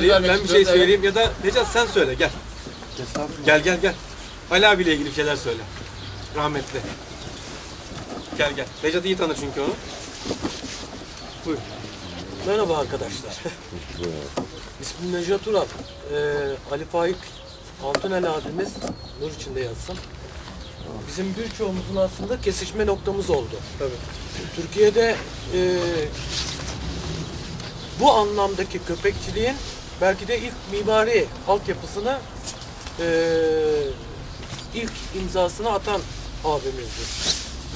söyleyeyim, vermek ben bir şey istiyoruz, evet. söyleyeyim ya da Necat sen söyle gel. Gel gel gel. Ali abiyle ilgili bir şeyler söyle. Rahmetli. Gel gel. Necat iyi tanır çünkü onu. Buyur. Merhaba arkadaşlar. İsmim Necdet Ural. Ee, Ali Faik Altunel abimiz nur içinde yatsın. Bizim birçoğumuzun aslında kesişme noktamız oldu. Tabii. Türkiye'de e, bu anlamdaki köpekçiliğin belki de ilk mimari altyapısını e, ilk imzasını atan abimizdir.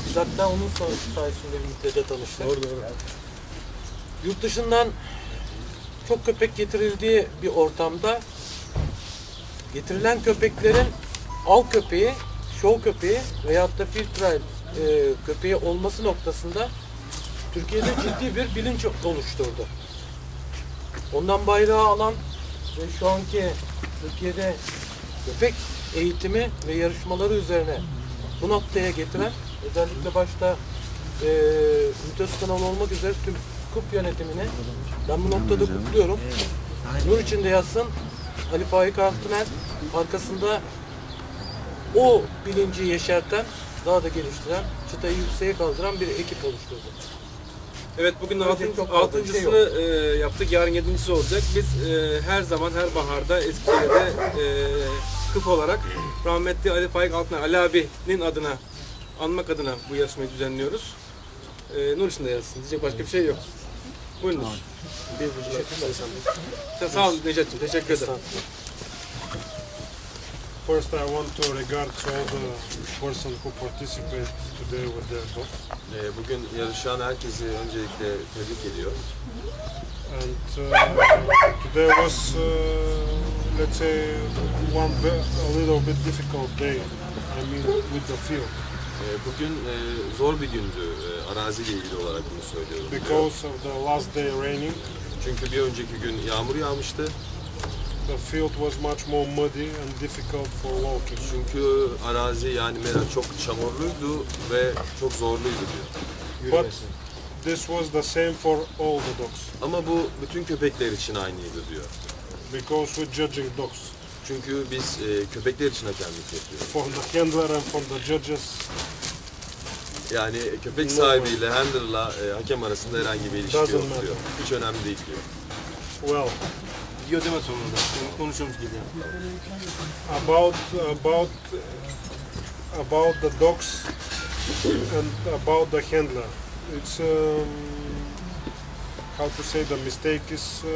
Biz hatta onun say- sayesinde Mitte'de tanıştık. Doğru doğru. Yurt dışından çok köpek getirildiği bir ortamda getirilen köpeklerin av köpeği, şov köpeği veyahut da filtre e, köpeği olması noktasında Türkiye'de ciddi bir bilinç oluşturdu. Ondan bayrağı alan ve şu anki Türkiye'de köpek eğitimi ve yarışmaları üzerine bu noktaya getiren özellikle başta e, Ümit Özkanal olmak üzere tüm KUP yönetimini ben bu noktada kutluyorum. Nur içinde yazsın Ali Faik Altıner arkasında o bilinci yeşerten daha da geliştiren, çıtayı yükseğe kaldıran bir ekip oluşturdu. Evet bugün altın, çok bir şey altıncısını e, yaptık. Yarın yedincisi olacak. Biz e, her zaman her baharda Eskişehir'de e, kıf olarak rahmetli Ali Faik Altıner, Ali abinin adına anmak adına bu yarışmayı düzenliyoruz. E, Nur içinde yazsın. Diyecek başka bir şey yok. Buyurunuz. Sen sağ ol Necat'cığım. Teşekkür ederim. First, I want to regard all the person who participate today with their dogs. Ee, Bugün yarışan herkesi öncelikle tebrik ediyor. And uh, today was, uh, let's say, one a little bit difficult day. I mean, with the field, Ee, Bugün e, zor bir gündü e, araziyle ilgili olarak bunu söylüyorum. because of the last day raining. Çünkü bir önceki gün yağmur yağmıştı. The field was much more muddy and difficult for walking. Çünkü arazi yani mera çok çamurluydu ve çok zorluydu diyor. But this was the same for all the dogs, Ama bu bütün köpekler için aynıydı diyor. because we're judging dogs. Çünkü biz e, köpekler için hakemlik yapıyoruz. For the handler and for the judges, Yani köpek sahibiyle handlerla e, hakem arasında herhangi bir ilişki Doesn't yok matter. diyor. Hiç önemli değil diyor. well, Diyor deme sonunda. Yani konuşuyormuş gibi. about about about the dogs and about the handler. It's um, how to say the mistake is uh,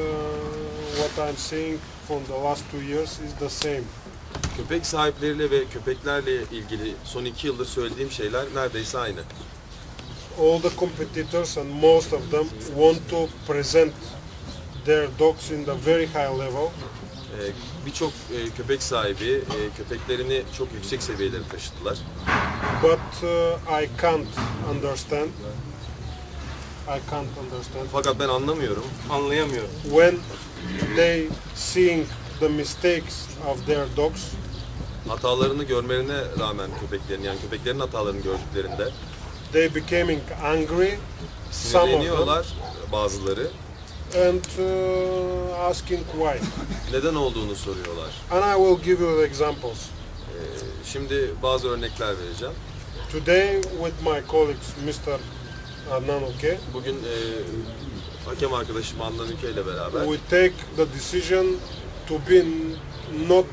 what I'm seeing from the last two years is the same. Köpek sahipleriyle ve köpeklerle ilgili son iki yıldır söylediğim şeyler neredeyse aynı. All the competitors and most of them want to present their dogs in the very high level, Ee, Birçok e, köpek sahibi e, köpeklerini çok yüksek seviyelere taşıdılar. but uh, I can't understand. I can't understand Fakat ben anlamıyorum. Anlayamıyorum. when they seeing the mistakes of their dogs Hatalarını görmelerine rağmen köpeklerin yani köpeklerin hatalarını gördüklerinde they becoming angry some of them bazıları. And uh, asking why. Neden olduğunu soruyorlar. and i will give you examples. Ee, Şimdi bazı örnekler vereceğim. today with my colleagues mr adnan okay Bugün e, hakem arkadaşım Adnan Ülke ile beraber. We take the decision to be not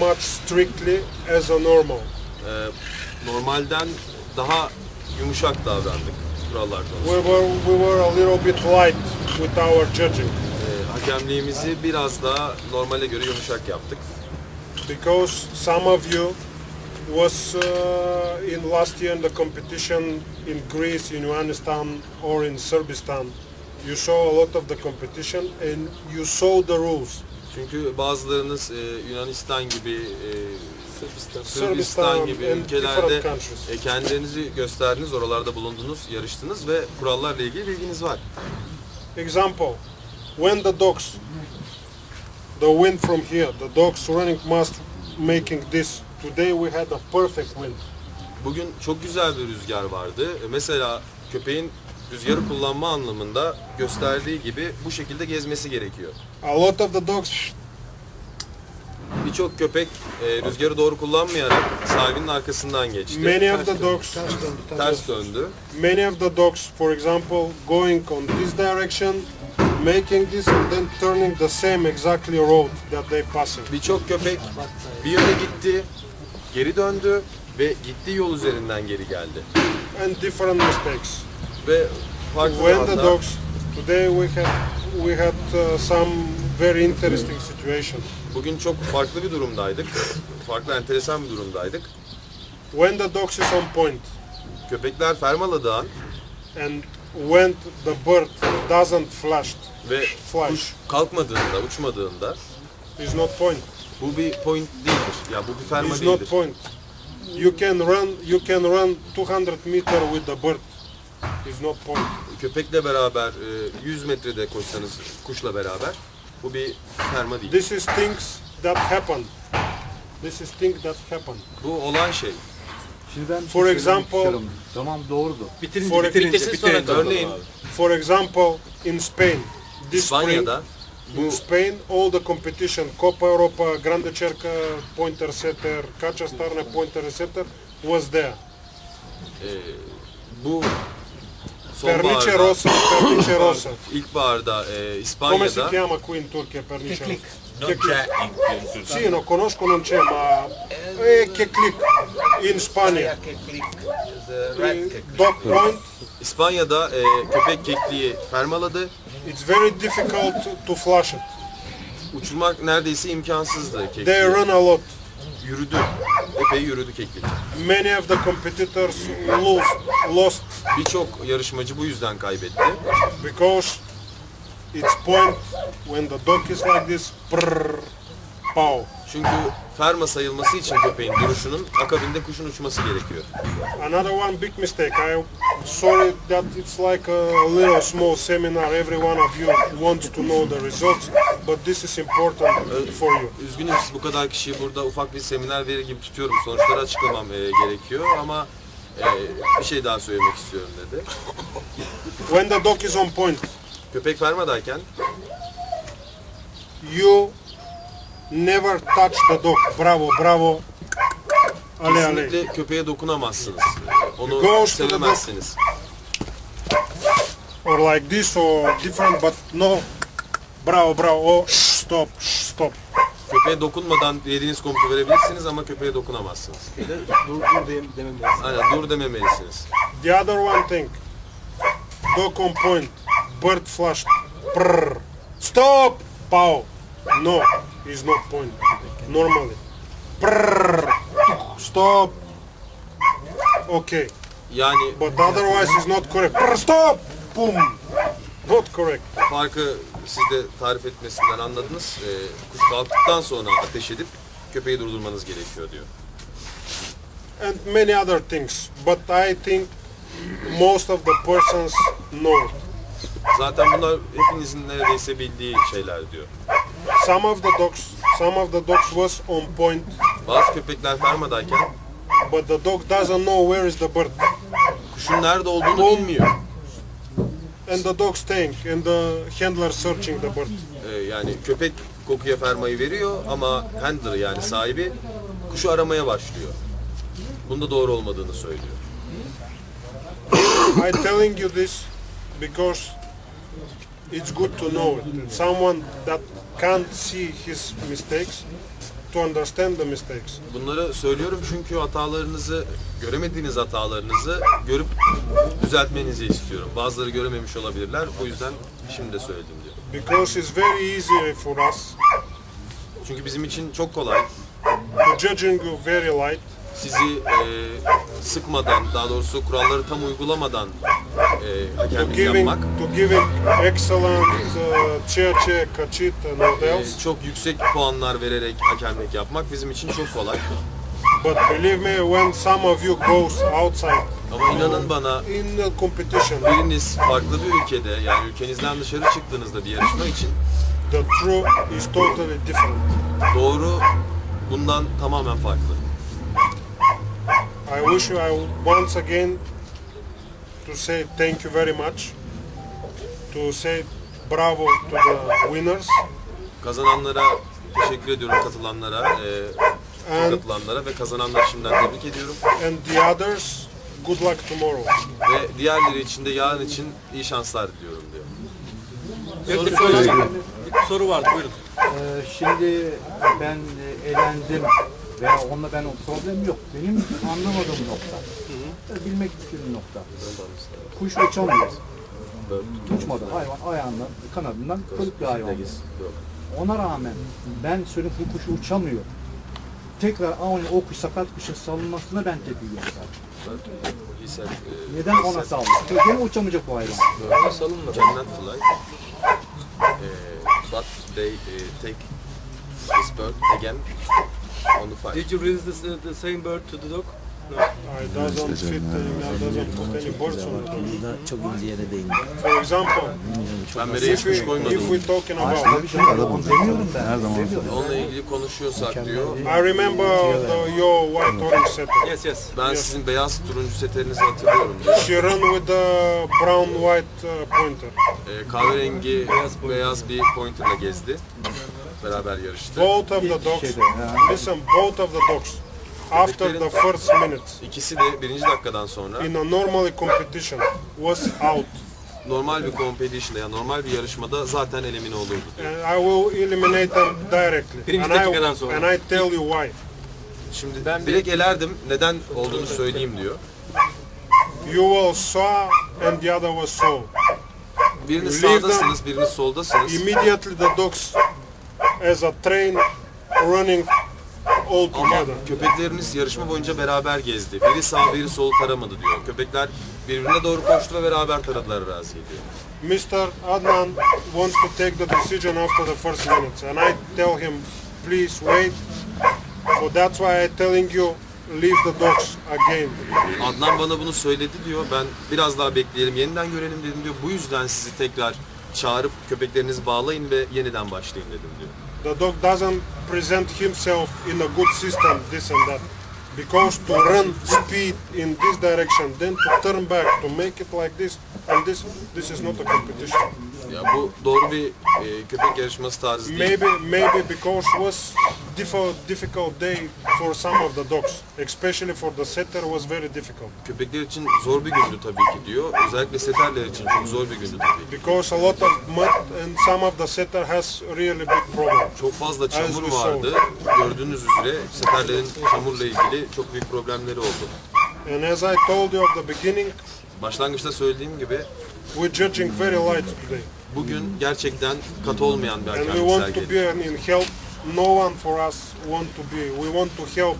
much strictly as a normal. E, normalden daha yumuşak davrandık kurallar we konusunda. were we were a little bit light with our judging E, hakemliğimizi biraz daha normale göre yumuşak yaptık. because some of you was uh, in last year in the competition in Greece, in Yunanistan or in Serbistan. You saw a lot of the competition and you saw the rules. Çünkü bazılarınız e, Yunanistan gibi, e, Sırbistan. Sırbistan gibi ülkelerde e, kendilerinizi gösterdiniz, oralarda bulundunuz, yarıştınız ve kurallarla ilgili bilginiz var. Example, when the dogs, the wind from here, the dogs running must making this. Today we had a perfect wind. Bugün çok güzel bir rüzgar vardı. E, Mesela köpeğin rüzgarı kullanma anlamında gösterdiği gibi bu şekilde gezmesi gerekiyor. A lot of the dogs Birçok köpek e, rüzgarı doğru kullanmayarak sahibinin arkasından geçti. Many of the dogs, Ters döndü. many of the dogs, for example, going on this direction, making this and then turning the same exactly road that they passing. Birçok köpek bir yöne gitti, geri döndü ve gittiği yol üzerinden geri geldi. And different mistakes. Ve farklı When the dogs, today we had we had uh, some very interesting situation. Bugün çok farklı bir durumdaydık. Farklı enteresan bir durumdaydık. When the dogs is on point Köpekler fermaladığı an and when the bird doesn't flash, ve Fly. kuş kalkmadığında, uçmadığında is not point. bu bir point değildir. Ya bu bir ferma It's not değildir. point. You can run, you can run 200 meter with the bird. It's not point. Köpekle beraber e, 100 metrede koşsanız kuşla beraber bu bir ferma değil. This is things that happen. This is things that happen. Bu olan şey. Şimdi ben For şey example- istiyorum. Tamam doğrudur. Bitirince, For- bitirince, Bitirsin sonra bitirince. Örneğin abi. For example, in Spain, this spring, İspanya'da in Spain, all the competition, Copa Europa, Grande Cerca, Pointer Setter, Cachastarne, Pointer Setter, was there. e, bu Pernice sonbaharda, Rosa, Pernice Rosa. ilkbaharda e, Come si İspanya'da chiama qui in Turchia Pernice Rosa? Non c'è in, in Turchia. Sì, lo conosco, non c'è, ma eh, che click in Spagna. Click. Dog point, İspanya'da e, köpek kekliği fermaladı. it's very difficult to flush it. Uçurmak neredeyse imkansızdı They kekliği. run a lot. Yürüdü. Epey yürüdü keklik. Many of the competitors lose, lost Birçok yarışmacı bu yüzden kaybetti. because it's point when the dog is like this, prrr, pow. Çünkü ferma sayılması için köpeğin duruşunun akabinde kuşun uçması gerekiyor. Another one big mistake. I sorry that it's like a little small seminar. Every one of you wants to know the results, but this is important for you. Üzgünüm siz bu kadar kişiyi burada ufak bir seminer verir gibi tutuyorum. Sonuçları açıklamam e, gerekiyor ama e, bir şey daha söylemek istiyorum dedi. When the dog is on point, Köpek fermadayken you never touch the dog. Bravo, bravo. Ale, ale. kesinlikle köpeğe dokunamazsınız. Onu Goes to the sevemezsiniz. Or like this or different, but no. Bravo, bravo. Oh, shh, stop, shh, stop. Köpeğe dokunmadan dediğiniz komutu verebilirsiniz ama köpeğe dokunamazsınız. Bir de dur dur demem lazım. Aynen dur dememelisiniz. The other one thing. Dog on point. Bird flash. Prrr. Stop! Pow. No, it's not point. Normally. Prrr. Stop. Okay. Yani But otherwise it's not correct. Prrr, stop! Boom. Not correct. farkı siz de tarif etmesinden anladınız. Ee, kuş kalktıktan sonra ateş edip köpeği durdurmanız gerekiyor diyor. And many other things. But I think most of the persons know. Zaten bunlar hepinizin neredeyse bildiği şeyler diyor. Some of the dogs, some of the dogs was on point, Bazı köpekler fermadayken but the dog doesn't know where is the bird. kuşun nerede olduğunu bilmiyor. And the dog staying and the handler searching the bird. Ee, yani köpek kokuya fermayı veriyor ama handler yani sahibi kuşu aramaya başlıyor. Bunda doğru olmadığını söylüyor. I telling you this because it's good to know it. Someone that can't see his mistakes to understand the mistakes. Bunları söylüyorum çünkü hatalarınızı, göremediğiniz hatalarınızı görüp düzeltmenizi istiyorum. Bazıları görememiş olabilirler. Bu yüzden şimdi de söyledim diyor. Because it's very easy for us Çünkü bizim için çok kolay to judging you very light sizi e, sıkmadan, daha doğrusu kuralları tam uygulamadan to hakemlik giving yapmak, to giving excellent uh, che che kachit and what e, else. çok yüksek puanlar vererek hakemlik yapmak bizim için çok kolay. But believe me, when some of you goes outside Ama inanın bana in the competition, biriniz farklı bir ülkede yani ülkenizden dışarı çıktığınızda bir yarışma için the truth is totally different. doğru bundan tamamen farklı. I wish you I once again to say thank you very much, to say bravo to the winners, Kazananlara teşekkür ediyorum katılanlara, e, and, katılanlara ve kazananları şimdiden tebrik ediyorum. and the others, good luck tomorrow. Ve diğerleri için de yarın için iyi şanslar diliyorum diyor. Soru, bir soru vardı buyurun. Ee, şimdi ben e, elendim veya onunla ben o problem yok. Benim anlamadığım nokta, bilmek istediğim nokta. Kuş uçamıyor. Uçmadı. Hayvan ayağından, kanadından kırık bir hayvan. Ona rağmen ben söyleyeyim bu kuş uçamıyor. Tekrar aynı o kuş sakat kuşun salınmasına ben tepki e, Neden ona saldı? Gene uçamayacak bu hayvan. Böyle salınmadı. cannot fly. E, but they e, take this bird again on the flight. Did you release the, the same bird to the dog? Doesn't fit, uh, doesn't put any birds on it. Burada çok ince yere değindi. For example, Ben mereye hiç if, kuş we, koymadım. if we're talking about. Her zaman Onunla ilgili konuşuyorsak diyor. I remember the, your white orange setter. Yes, yes. Ben sizin beyaz turuncu seterinizi hatırlıyorum diyor. She ran with the brown white uh, pointer. E, kahverengi Beyaz bir pointerla gezdi. Beraber yarıştı. Both of the dogs, listen, both of the dogs, after the first minutes İkisi de birinci dakikadan sonra in a normally competition was out. normal bir competition'da yani normal bir yarışmada zaten elimine olurdu. And I will eliminate them directly. Birinci And I, dakikadan sonra. and I tell you why. Şimdi ben direkt elerdim. Neden olduğunu söyleyeyim diyor. You will saw and the other was saw. Biriniz Leave sağdasınız, biriniz soldasınız. Immediately the dogs as a train running all Ama together. köpekleriniz yarışma boyunca beraber gezdi. Biri sağ, biri sol taramadı diyor. Köpekler birbirine doğru koştu ve beraber taradılar araziyi diyor. Mr. Adnan wants to take the decision after the first minutes, and I tell him, please wait. So that's why I'm telling you, leave the dogs again. Adnan bana bunu söyledi diyor. Ben biraz daha bekleyelim, yeniden görelim dedim diyor. Bu yüzden sizi tekrar çağırıp köpeklerinizi bağlayın ve yeniden başlayın dedim diyor. The dog doesn't present himself in a good system, this and that. Because to run speed in this direction, then to turn back, to make it like this, and this, this is not a competition. Ya bu doğru bir e, köpek yarışması tarzı değil. Maybe, maybe because was difficult, difficult day for some of the dogs, especially for the setter was very difficult. Köpekler için zor bir gündü tabii ki diyor. Özellikle seterler için çok zor bir gündü tabii ki. Because a lot of mud and some of the setter has really big problem. Çok fazla çamur vardı. Gördüğünüz üzere seterlerin çamurla ilgili çok büyük problemleri oldu. And as I told you at the beginning, Başlangıçta söylediğim gibi we're judging very light today. Bugün gerçekten katı olmayan bir And we want to sergiledik. be in help. No one for us want to be. We want to help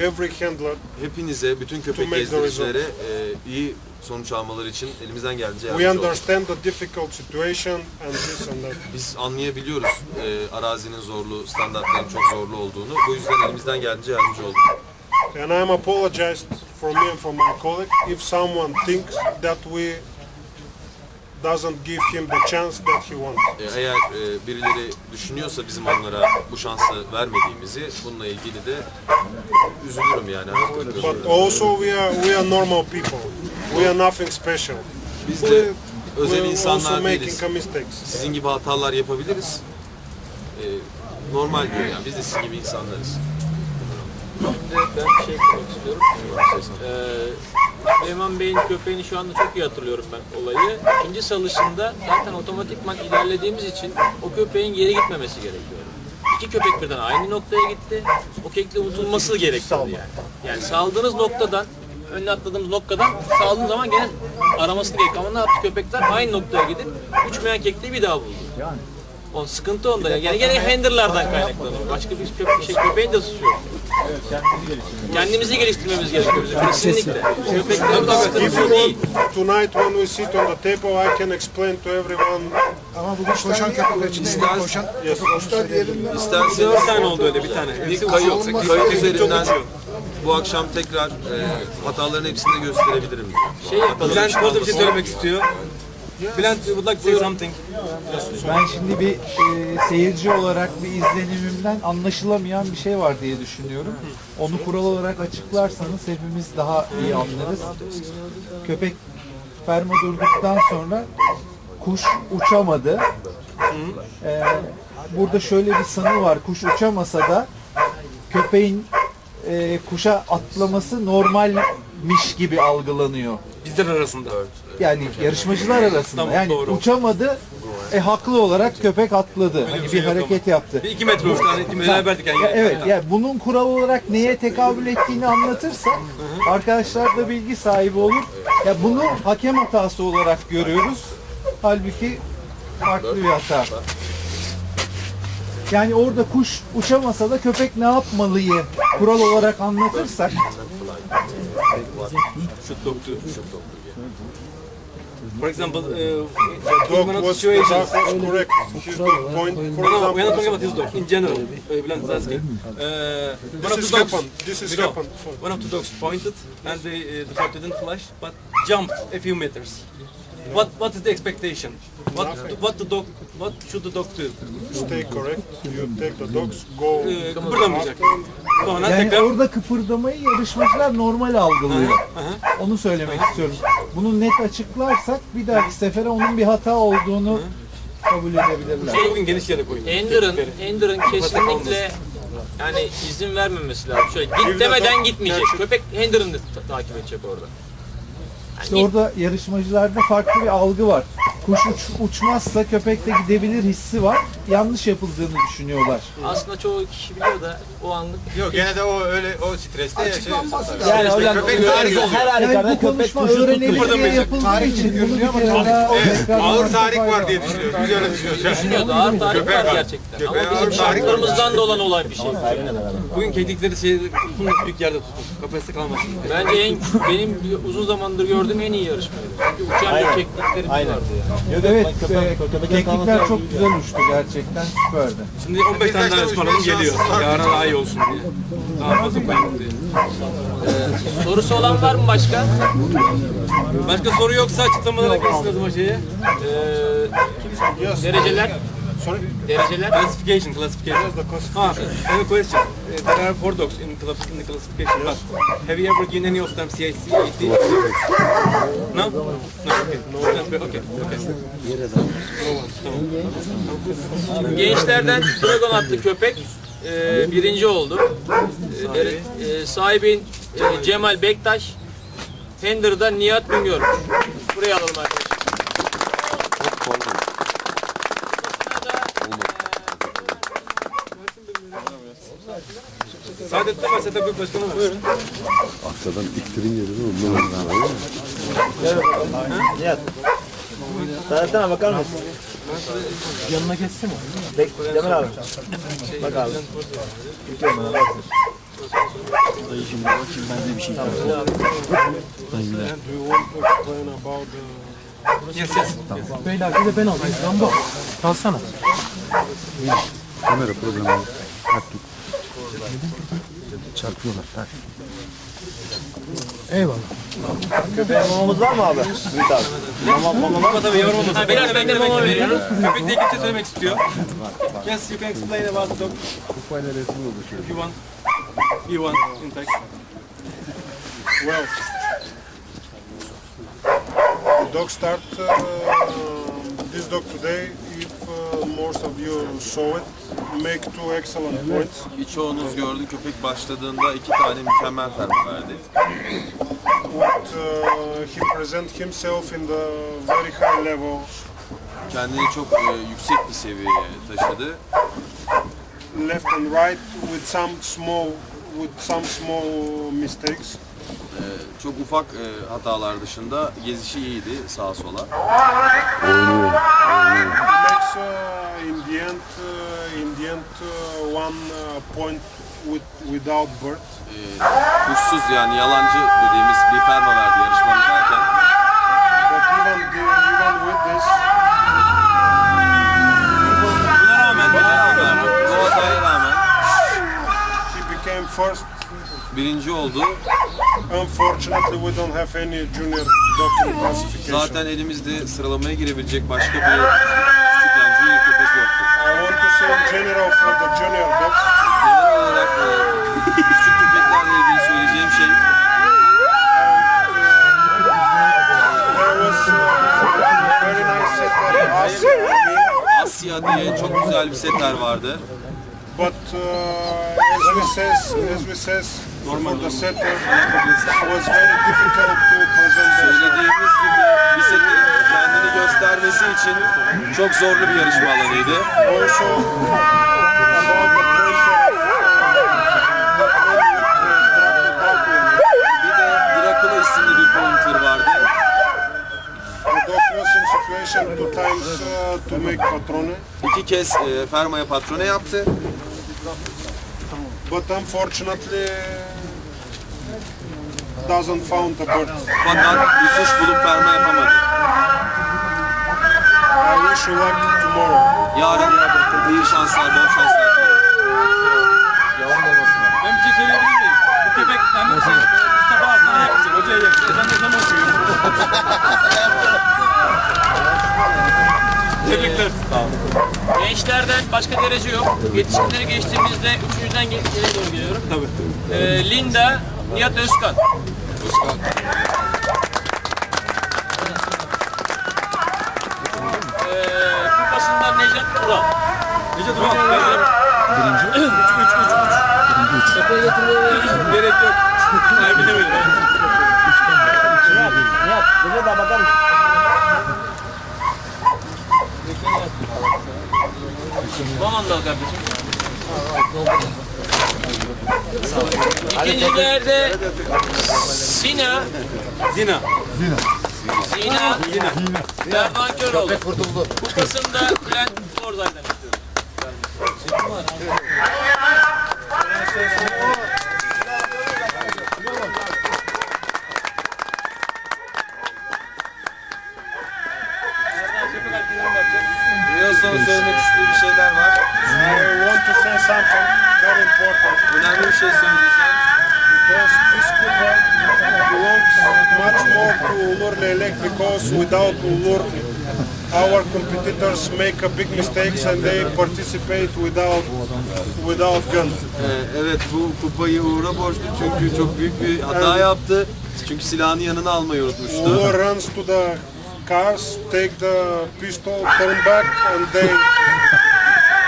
every handler. Hepinize, bütün To köpek make the gezdiricilere e, iyi sonuç almaları için elimizden geldiğince We yardımcı olduk. understand the difficult situation and this and that. Biz anlayabiliyoruz e, arazinin zorlu, standartların çok zorlu olduğunu. Bu yüzden elimizden geldiğince yardımcı olduk. And I'm apologized for me and for my colleague if someone thinks that we doesn't give him the chance that he wants. E, eğer e, birileri düşünüyorsa bizim onlara bu şansı vermediğimizi, bununla ilgili de üzülürüm yani. But also we are we are normal people. We are nothing special. Biz de We özel insanlar değiliz. making a mistakes. Sizin gibi hatalar yapabiliriz. E, normal diyor yani. Biz de sizin gibi insanlarız. Şimdi ben bir şey eklemek istiyorum. Ee, Süleyman Bey'in köpeğini şu anda çok iyi hatırlıyorum ben olayı. İkinci salışında zaten otomatikman ilerlediğimiz için o köpeğin geri gitmemesi gerekiyordu. İki köpek birden aynı noktaya gitti. O kekle unutulması gerekiyordu yani. Yani saldığınız noktadan, önüne atladığımız noktadan saldığınız zaman gene aramasını gerekiyor. Ama ne yaptı köpekler? Aynı noktaya gidip uçmayan kekliği bir daha buldu. Yani. O sıkıntı onda. Yani gene handlerlardan kaynaklanıyor. Başka bir köpek, şey, köpeğin de suçu yok. Kendimizi geliştirmemiz gerekiyor. Kesinlikle. Değil. tonight when we sit on the table, I can explain to everyone. Ama bugün koşan köpekler için İster- koşan Yes. kuşlar diğerinden İsterseniz Dört tane oldu öyle bir tane. bir kayıt, kayıt üzerinden bu akşam tekrar e, hataların hepsini de gösterebilirim. Şey yapalım. Bülent bu arada bir şey söylemek istiyor. Bülent would like to say something. Ben şimdi bir e, seyirci olarak bir izlenimimden anlaşılamayan bir şey var diye düşünüyorum. Onu kural olarak açıklarsanız hepimiz daha iyi anlarız. Köpek ferma durduktan sonra kuş uçamadı. E, burada şöyle bir sanı var. Kuş uçamasa da köpeğin e, kuşa atlaması normalmiş gibi algılanıyor. Bizler arasında. Yani yarışmacılar arasında. Yani uçamadı. E haklı olarak köpek atladı. Hani bir şey hareket yaptı. Bir iki metre uçtu. Hani beraberdik yani. Ya evet yani bunun kural olarak neye tekabül ettiğini anlatırsak arkadaşlar da bilgi sahibi olur. Ya bunu hakem hatası olarak görüyoruz. Halbuki farklı bir hata. Yani orada kuş uçamasa da köpek ne yapmalıyı kural olarak anlatırsak. For example, uh, Dog the was, situations. dog was correct. His dog point, for No, no, we are not talking example, about his dog. In general, uh, Bülent is asking. Uh, one of this is the dogs, happened. This is happened. Sorry. one of the dogs pointed, and the, uh, the dog didn't flash, but jumped a few meters. What what is the expectation? What what the dog what should the dog do? Stay correct. You take the dogs, go. Ee, kıpırdamayacak. Sonra yani tekrar orada kıpırdamayı yarışmacılar normal algılıyor. Onu söylemek istiyorum. Bunu net açıklarsak bir dahaki sefere onun bir hata olduğunu kabul edebilirler. Bugün geniş yere koyun. Ender'ın Ender'ın kesinlikle yani izin vermemesi lazım. Şöyle git demeden gitmeyecek. Köpek Ender'ın da ta- takip edecek orada. Yani İşte orada yarışmacılarda farklı bir algı var. Kuş uç- uçmazsa köpek de gidebilir hissi var. Yanlış yapıldığını düşünüyorlar. aslında çoğu kişi biliyor da o anlık Yok gene de o öyle o streste yaşıyor. Yani hocam Köpek her, tarih her Yani halükarda bu köpek kuşu tutuyor. yapıldığı için Evet, tekrarlamakta ağır tarih var diye düşünüyoruz. Biz öyle düşünüyoruz. Yani. düşünüyordu. Ağır tarih var gerçekten. Köpeğe Ama bizim tarih şartlarımızdan da olan olay bir şey. Bugün kedikleri şey büyük yerde tutun. Kafeste kalmasın. Bence en benim uzun zamandır gördüğüm en iyi yarışmaydı. Çünkü uçan Aynen. vardı yani. Evet, e, keklikler çok güzel uçtu gerçekten süperdi. Şimdi 15 tane daha ısmarladım geliyor. Yarın daha iyi olsun diye. Daha fazla koyalım diye. Sorusu olan var mı başka? Başka soru yoksa açıklamalara zaman şeye. Ee, dereceler? Sorry. Dereceler? Classification, classification. Yes, the classification. Ah, I have a question. Uh, there are four dogs in, class- in the classification, but have you ever given any of them CIC, AT? No? No, okay. No, okay, okay. okay. Gençlerden Dragon adlı köpek e, birinci oldu. E, e, sahibin e, Cemal Bektaş, Hender'da Nihat Güngör. Buraya alalım arkadaşlar. Saadettin Gök Başkanım. Buyurun. Arkadan ittirin yerine ondan Nihat. Saadettin abi bakar mısın? Yanına geçsene. Bek, Cemal abi. Bak abi. Tutuyorum ben abi. And do you want to explain about the Yes, yes. Beyler bir de ben alayım. Rambo. Kalsana. Kamera problemi. yok. Çarpıyorlar. Tak. Eyvallah. Mamamız var mı abi? Ümit abi. Mama, mama var mı? Tabii yavrum. Ha, birer ben de mama veriyorum. Köpek diye kimse söylemek istiyor. Yes, you can explain about the dog. If you want. You want, in fact. Well, the dog start uh, this dog today. Most of you saw it, make two excellent points. Birçoğunuz gördü köpek başladığında iki tane mükemmel ferma verdi. What uh, he present himself in the very high level. Kendini çok e, yüksek bir seviyeye taşıdı. left and right with some small with some small mistakes. E, çok ufak e, hatalar dışında gezişi iyiydi sağa sola. He makes uh, in the end uh, in the end uh, one uh, point with without bird. E, kuşsuz yani yalancı dediğimiz bir ferma verdi yarışma biterken. But even the, even with this, Buna rağmen de Bu hataya rağmen he became first. birinci oldu. Unfortunately we don't have any junior in classification. Zaten elimizde sıralamaya girebilecek başka bir küçük yani junior köpek yoktu. I want to say in general for the junior dogs, Genel olarak e, küçük köpeklerle ilgili söyleyeceğim şey there was uh, very nice setter, Asia, Asya diye çok güzel bir setter vardı. but uh, as we says, as we says, for the setter was very difficult to present. Söylediğimiz gibi setterin kendini göstermesi için çok zorlu bir yarışma alanıydı. Also about the two times uh, to make patrone, İki kez e, fermaya patrone yaptı. but unfortunately doesn't found a bird. Fakat bir kuş bulup ferma yapamadı. I wish you luck tomorrow. Yarın iyi şanslar, bol şanslar. Ben bir şey söyleyebilir miyim? Bu köpek hem Mustafa Aslan'a yakışır, hocaya yakışır. Ben de zaman okuyorum. Tebrikler. Gençlerden başka derece yok. Yetişkinleri geçtiğimizde üçüncüden geri doğru geliyorum. Tabii. Ee, Linda, Nihat Özkan. Ee, kupasından Necdet Ural. Necdet Ural. Birinci. Üç, üç, üç, üç. Gerek yok. Kaybedemiyorum. Nihat, bize de bakar mısın? Aman da kardeşim. İkinci yerde Sina. Zina. Sina. Sina. Berdan Köroğlu. Kupasını da Bülent Orzay'dan istiyorum. Biraz sonra söylemek istediği bir şeyler var. I want to say something very important Önemli bir şey söyleyeceğim. because this Kuba belongs much more to Ulur Lelek because without Ulur our competitors make a big mistakes and they participate without without gun. Ee, evet bu kupayı Uğur'a borçlu çünkü çok büyük bir hata yaptı. Çünkü silahını yanına almayı unutmuştu. Ulur runs to the cars, take the pistol, turn back and they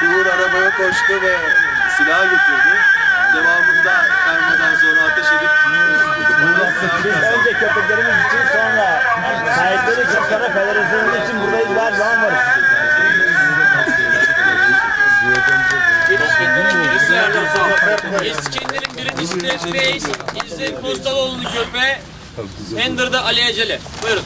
Uğur arabaya koştu ve silah getirdi. Devamında fermadan sonra ateş edip Biz önce köpeklerimiz için sonra sahipleri için sonra federasyonumuz için buradayız her zaman varız. Yetişkinlerin birincisi Space, İzzet Postaloğlu'nun köpeği. Ender'da Ali Ecele. Buyurun.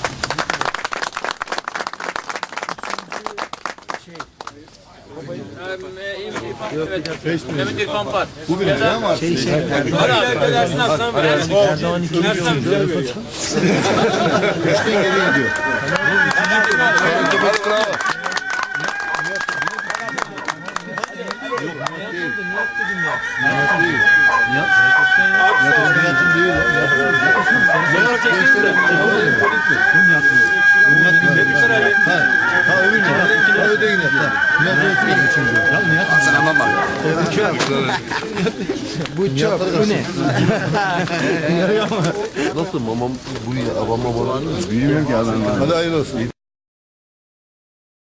Mehmet İrfan Par. Bu bir ne var? Şey şey. Var abi. Dersin Aslan var. Erdoğan 2. Erdoğan güzel. Nasıl mamam bu ya babam babam? Bilmiyorum ki adam. Hadi hayırlı olsun.